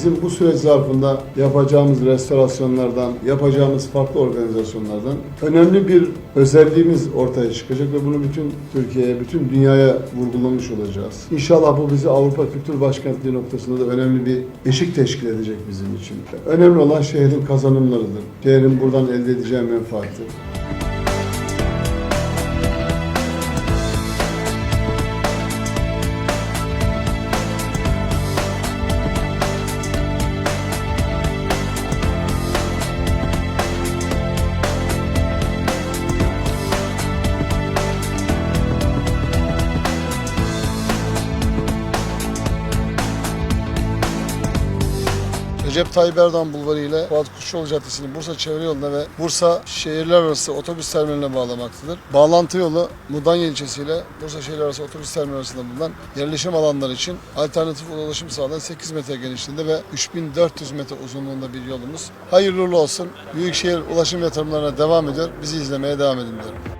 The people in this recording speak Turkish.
bizim bu süreç zarfında yapacağımız restorasyonlardan, yapacağımız farklı organizasyonlardan önemli bir özelliğimiz ortaya çıkacak ve bunu bütün Türkiye'ye, bütün dünyaya vurgulamış olacağız. İnşallah bu bizi Avrupa Kültür Başkentliği noktasında da önemli bir eşik teşkil edecek bizim için. Önemli olan şehrin kazanımlarıdır. Şehrin buradan elde edeceği menfaattir. Recep Tayyip Erdoğan Bulvarı ile Fuat Kuşçuoğlu Caddesi'ni Bursa Çevre Yolu'na ve Bursa şehirler arası otobüs terminaline bağlamaktadır. Bağlantı yolu Mudanya ilçesi ile Bursa şehirler arası otobüs terminali arasında bulunan yerleşim alanları için alternatif ulaşım sağlayan 8 metre genişliğinde ve 3400 metre uzunluğunda bir yolumuz. Hayırlı olsun. Büyükşehir ulaşım yatırımlarına devam ediyor. Bizi izlemeye devam edin diyorum.